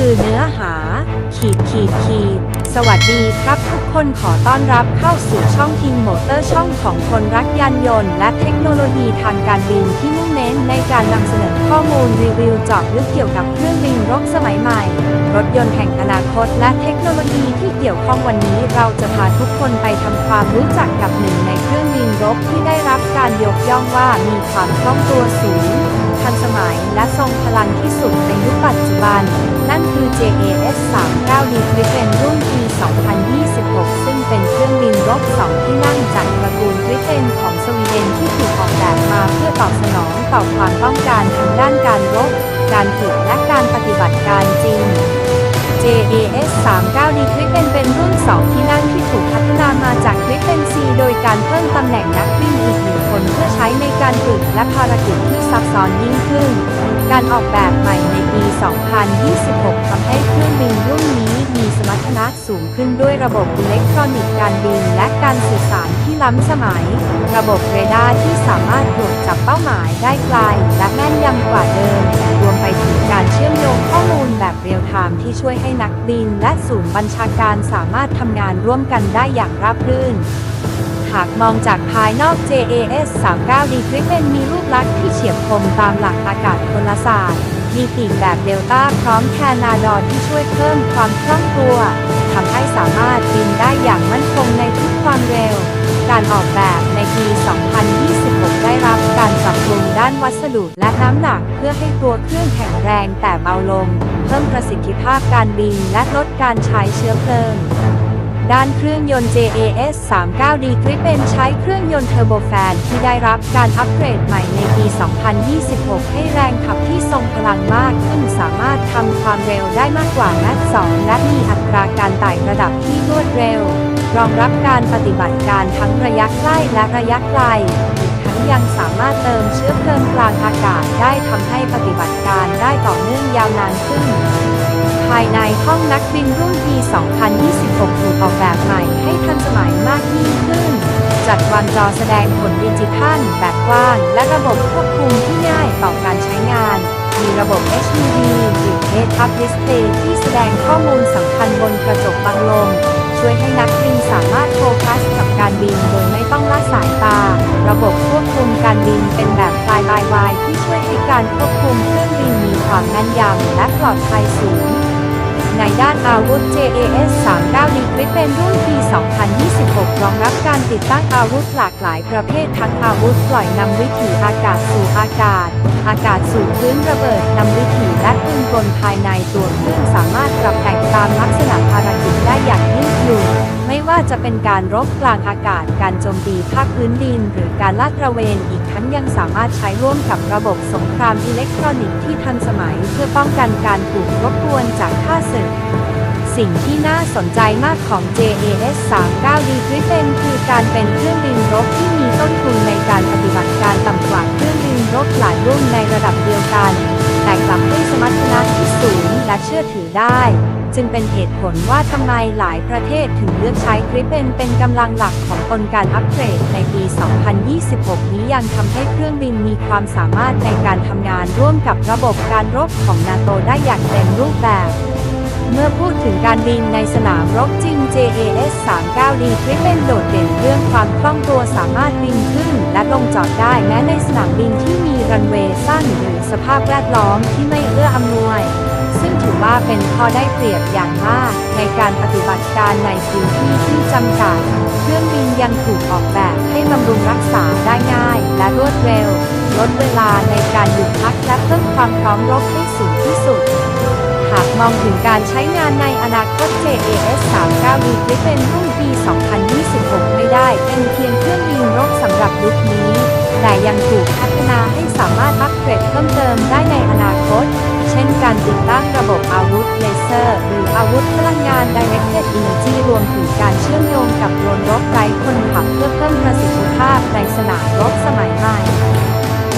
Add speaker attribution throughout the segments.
Speaker 1: คือเนื้อหา ขีดขีดขีด สวัสดีครับทุกคนขอต้อนรับเข้าสู่ช่องทิงโมเตอร์ช่องของคนรักยานยนต์ และเทคโนโลยีทางการบินที่มุ่งเน้นในการนำเสนอข้อมูลรีวิวเจาะลึกเกี่ยวกับเครื่องบินรบสมัยใหม่ รถยนต์แห่งอนาคต และเทคโนโลยีที่เกี่ยวข้องวันนี้ เราจะพาทุกคนไปทำความรู้จักกับหนึ่งในเครื่องบินรบที่ได้รับการยกย่องว่ามีความคล่องตัวสูง ทันสมัยและทรงพลังที่สุดในยุคปัจจุบัน นั่นคือ JAS 39 D Gripen รุ่นปี2026 ซึ่งเป็นเครื่องบินรบสองที่นั่งจากตระกูล Gripen ของสวีเดนที่ถูกออกแบบมาเพื่อตอบสนองต่อความต้องการทางด้านการรบ การฝึกและการปฏิบัติการจริง JAS 39 D Gripen เป็นรุ่น 2 ที่นั่งที่ถูกพัฒนามาจากคลิปเป็น C โดยการเพิ่มตำแหน่งนักบินอีกหนึ่งคนเพื่อใช้ในการฝึกและภารกิจที่ซับซ้อนยิ่งขึ้น การออกแบบใหม่ในปี 2026 ทำให้เครื่องบินรุ่นนี้มีสมรรถนะสูงขึ้นด้วยระบบอิเล็กทรอนิกส์การบินและการสื่อสารที่ล้ำสมัย ระบบเรดาร์ที่สามารถตรวจจับเป้าหมายได้ไกลและแม่นยำกว่าเดิม รวมไปถึงการเชื่อมโยงข้อมูลแบบเรียลไทม์ที่ช่วยให้นักบินและศูนย์บัญชาการสามารถทำงานร่วมกันได้อย่างราบรื่น หากมองจากภายนอก JAS 39 D Gripen มีรูปลักษณ์ที่เฉียบคมตามหลักอากาศพลศาสตร์ มีปีกแบบเดลต้าพร้อมแคนาดอร์ที่ช่วยเพิ่มความคล่องตัวทำให้สามารถบินได้อย่างมั่นคงในทุกความเร็ว การออกแบบในปี 2026 ได้รับการปรับปรุงด้านวัสดุและน้ำหนักเพื่อให้ตัวเครื่องแข็งแรงแต่เบาลง เพิ่มประสิทธิภาพการบินและลดการใช้เชื้อเพลิง ด้านเครื่องยนต์ JAS 39 D Gripen ใช้เครื่องยนต์เทอร์โบแฟนที่ได้รับการอัปเกรดใหม่ในปี 2026 ให้แรงขับที่ทรงพลังมากขึ้นสามารถทำความเร็วได้มากกว่าแมท2และมีอัตราการไต่ระดับที่รวดเร็ว รองรับการปฏิบัติการทั้งระยะใกล้และระยะไกลอีกทั้งยังสามารถเติมเชื้อเพลิงกลางอากาศได้ทำให้ปฏิบัติการได้ต่อเนื่องยาวนานขึ้น ภายในห้องนักบินรุ่นปี2026 ถูกออกแบบใหม่ให้ทันสมัยมากยิ่งขึ้น จัดวางจอแสดงผลดิจิทัลแบบกว้าง และระบบควบคุมที่ง่ายต่อการใช้งาน มีระบบ HUD หรือ Head Up Display ที่แสดงข้อมูลสำคัญบนกระจกบังลม ช่วยให้นักบินสามารถโฟกัสกับการบินโดยไม่ต้องละสายตา ระบบควบคุมการบินเป็นแบบ Fly by Wire ที่ช่วยให้การควบคุมเครื่องบินมีความแม่นยำและปลอดภัยสูง ในด้านอาวุธ JAS 39 D Gripen รุ่นปี 2026 รองรับการติดตั้งอาวุธหลากหลายประเภททั้งอาวุธปล่อยนำวิถีอากาศสู่อากาศ อากาศสู่พื้นระเบิดนำวิถีและปืนกลภายในตัวเครื่องสามารถปรับแต่งตามลักษณะภารกิจได้อย่างยืดหยุ่นไม่ว่าจะเป็นการรบกลางอากาศ การโจมตีภาคพื้นดิน หรือการลาดตระเวน อีกทั้งยังสามารถใช้ร่วมกับระบบสงครามอิเล็กทรอนิกส์ที่ทันสมัย เพื่อป้องกันการถูกรบกวนจากข้าศึก สิ่งที่น่าสนใจมากของ JAS 39 D Gripen คือการเป็นเครื่องบินรบที่มีต้นทุนในการปฏิบัติการต่ำกว่าเครื่องบินรบหลายรุ่นในระดับเดียวกัน แต่กลับให้สมรรถนะที่สูงและเชื่อถือได้ จึงเป็นเหตุผลว่าทำไมหลายประเทศถึงเลือกใช้ Gripen เป็นกำลังหลักของกลการอัปเกรดในปี 2026 นี้ยังทำให้เครื่องบินมีความสามารถในการทำงานร่วมกับระบบการรบของนาโตได้อย่างเต็มรูปแบบ เมื่อพูดถึงการบินในสนามรบจริง JAS 39 D Gripen โดดเด่นเรื่องความคล่องตัวสามารถบินขึ้น และลงจอดได้แม้ในสนามบินที่มีรันเวย์สั้นหรือสภาพแวดล้อมที่ไม่เอื้ออำนวย ซึ่งถือว่าเป็นข้อได้เปรียบอย่างมาก ในการปฏิบัติการในพื้นที่ที่จำกัด เครื่องบินยังถูกออกแบบให้บำรุงรักษาได้ง่าย และรวดเร็ว ลดเวลาในการหยุดพักและเพิ่มความพร้อมรบให้สูงที่สุดากมองถึงการใช้งานในอนาคต JAS 39 D Gripen รุ่นปี 2026 ไม่ได้ เป็นเพียงเครื่องบินรบสำหรับยุคนี้ แต่ยังถูกพัฒนาให้สามารถอัปเกรดเพิ่มเติมได้ในอนาคต เช่นการติดตั้งระบบอาวุธเลเซอร์ หรืออาวุธพลังงาน Directed Energy รวมถึงการเชื่อมโยงกับโดรนรบไร้คนขับเพื่อเพิ่มประสิทธิภาพในสนามรบสมัยใหม่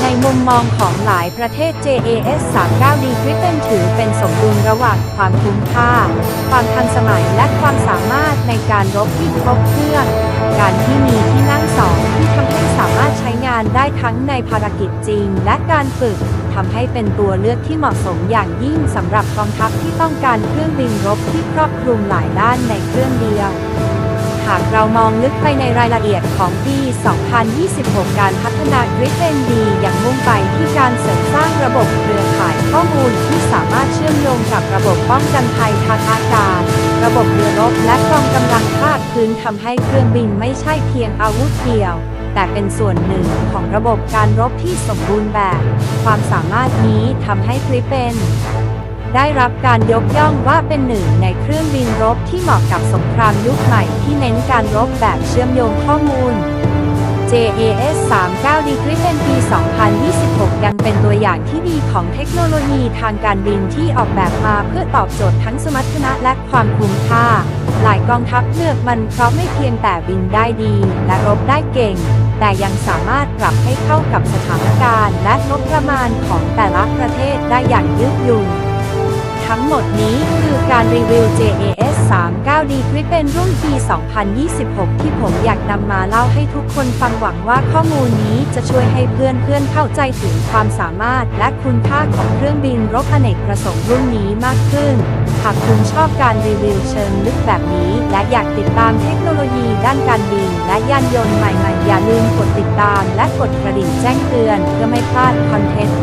Speaker 1: ในมุมมองของหลายประเทศ JAS 39 D Gripen ถือเป็นสมดุลระหว่างความคุ้มค่า ความทันสมัยและความสามารถในการรบที่ครบเครื่อง การที่มีที่นั่งสองที่ทำให้สามารถใช้งานได้ทั้งในภารกิจจริงและการฝึกทำให้เป็นตัวเลือกที่เหมาะสมอย่างยิ่งสำหรับกองทัพที่ต้องการเครื่องบินรบที่ครอบคลุมหลายด้านในเครื่องเดียว หากเรามองลึกไปในรายละเอียดของปี 2026 การพัฒนา Gripen D อย่างมุ่งไปที่การเสริมสร้างระบบเครือข่ายข้อมูลที่สามารถเชื่อมโยงกับระบบป้องกันภัยทางอากาศ ระบบเรือรบและกองกำลังภาคพื้นทำให้เครื่องบินไม่ใช่เพียงอาวุธเดียวแต่เป็นส่วนหนึ่งของระบบการรบที่สมบูรณ์แบบ ความสามารถนี้ทำให้ Gripen ได้รับการยกย่องว่าเป็นหนึ่งในเครื่องบินรบที่เหมาะกับสงครามยุคใหม่ที่เน้นการรบแบบเชื่อมโยงข้อมูล JAS 39 d Gripen ปี 2026 ยังเป็นตัวอย่างที่ดีของเทคโนโลยีทางการบินที่ออกแบบมาเพื่อตอบโจทย์ทั้งสมรรถนะและความคุ้มค่า หลายกองทัพเลือกมันเพราะไม่เพียงแต่บินได้ดี และรบได้เก่ง แต่ยังสามารถปรับให้เข้ากับสถานการณ์ และงบประมาณของแต่ละประเทศได้อย่างยืดหยุ่น ทั้งหมดนี้คือการรีวิว JAS 39D Gripen รุ่นปี 2026 ที่ผมอยากนำมาเล่าให้ทุกคนฟังหวังว่าข้อมูลนี้จะช่วยให้เพื่อนเพื่อนเข้าใจถึงความสามารถและคุณค่าของเครื่องบินรบอเนกประสงค์รุ่นนี้มากขึ้น หากคุณชอบการรีวิวเชิงลึกแบบนี้ และอยากติดตามเทคโนโลยีด้านการบิน และยานยนต์ใหม่ๆ อย่าลืมกดติดตามและกดกระดิ่งแจ้งเตือนเพื่อไม่พลาดคอนเทนต์